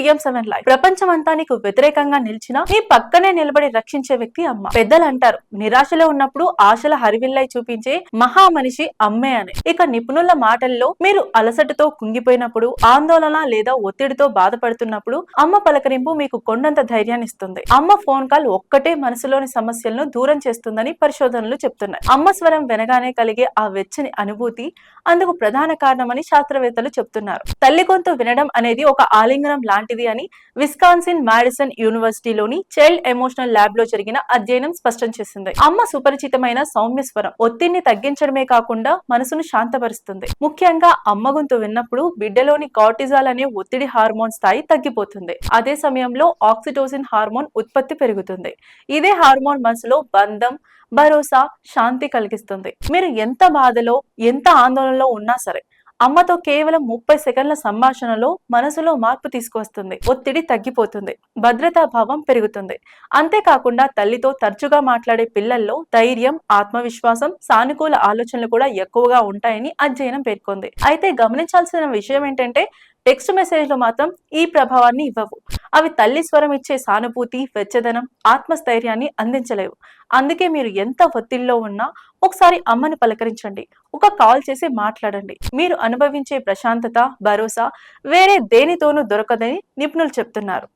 PM seven life ప్రపంచమంతా నీకు వ్యతిరేకంగా నిలిచినా నీ పక్కనే నిలబడి రక్షించే వ్యక్తి అమ్మ. పెద్దలు అంటారు నిరాశలో ఉన్నప్పుడు ఆశల హరివిల్లై చూపించే మహా మనిషి అమ్మే అని. ఇక నిపుణుల మాటల్లో మీరు అలసటతో కుంగిపోయినప్పుడు ఆందోళన లేదా ఒత్తిడితో బాధపడుతున్నప్పుడు అమ్మ పలకరింపు మీకు కొండంత ధైర్యాన్ని ఇస్తుంది. అమ్మ ఫోన్ కాల్ ఒక్కటే మనసులోని సమస్యలను దూరం చేస్తుందని పరిశోధనలు చెప్తున్నాయి. అమ్మ స్వరం వినగానే కలిగే ఆ వెచ్చని అనుభూతి అందుకు ప్రధాన కారణమని శాస్త్రవేత్తలు చెప్తున్నారు. తల్లి గొంతు వినడం అనేది ఒక ఆలింగనం లాంటి లాంటిది అని విస్కాన్సిన్ మాడిసన్ యూనివర్సిటీలోని చైల్డ్ ఎమోషనల్ ల్యాబ్లో జరిగిన అధ్యయనం స్పష్టం చేసింది. అమ్మ సుపరిచితమైన సౌమ్య స్వరం ఒత్తిడిని తగ్గించడమే కాకుండా మనసును శాంతపరుస్తుంది. ముఖ్యంగా అమ్మ గొంతు విన్నప్పుడు బిడ్డలోని కార్టిజాల్ అనే ఒత్తిడి హార్మోన్ స్థాయి తగ్గిపోతుంది. అదే సమయంలో ఆక్సిటోసిన్ హార్మోన్ ఉత్పత్తి పెరుగుతుంది. ఇదే హార్మోన్ మనసులో బంధం భరోసా శాంతి కలిగిస్తుంది. మీరు ఎంత బాధలో ఎంత ఆందోళనలో ఉన్నా సరే అమ్మతో కేవలం ముప్పై సెకండ్ల సంభాషణలో మనసులో మార్పు తీసుకువస్తుంది. ఒత్తిడి తగ్గిపోతుంది. భద్రతా భావం పెరుగుతుంది. అంతేకాకుండా తల్లితో తరచుగా మాట్లాడే పిల్లల్లో ధైర్యం ఆత్మవిశ్వాసం సానుకూల ఆలోచనలు కూడా ఎక్కువగా ఉంటాయని అధ్యయనం పేర్కొంది. అయితే గమనించాల్సిన విషయం ఏంటంటే టెక్స్ట్ మెసేజ్లు మాత్రం ఈ ప్రభావాన్ని ఇవ్వవు. అవి తల్లి స్వరం ఇచ్చే సానుభూతి వెచ్చదనం ఆత్మస్థైర్యాన్ని అందించలేవు. అందుకే మీరు ఎంత ఒత్తిడిలో ఉన్నా ఒకసారి అమ్మని పలకరించండి. ఒక కాల్ చేసి మాట్లాడండి. మీరు అనుభవించే ప్రశాంతత భరోసా వేరే దేనితోనూ దొరకదని నిపుణులు చెప్తున్నారు.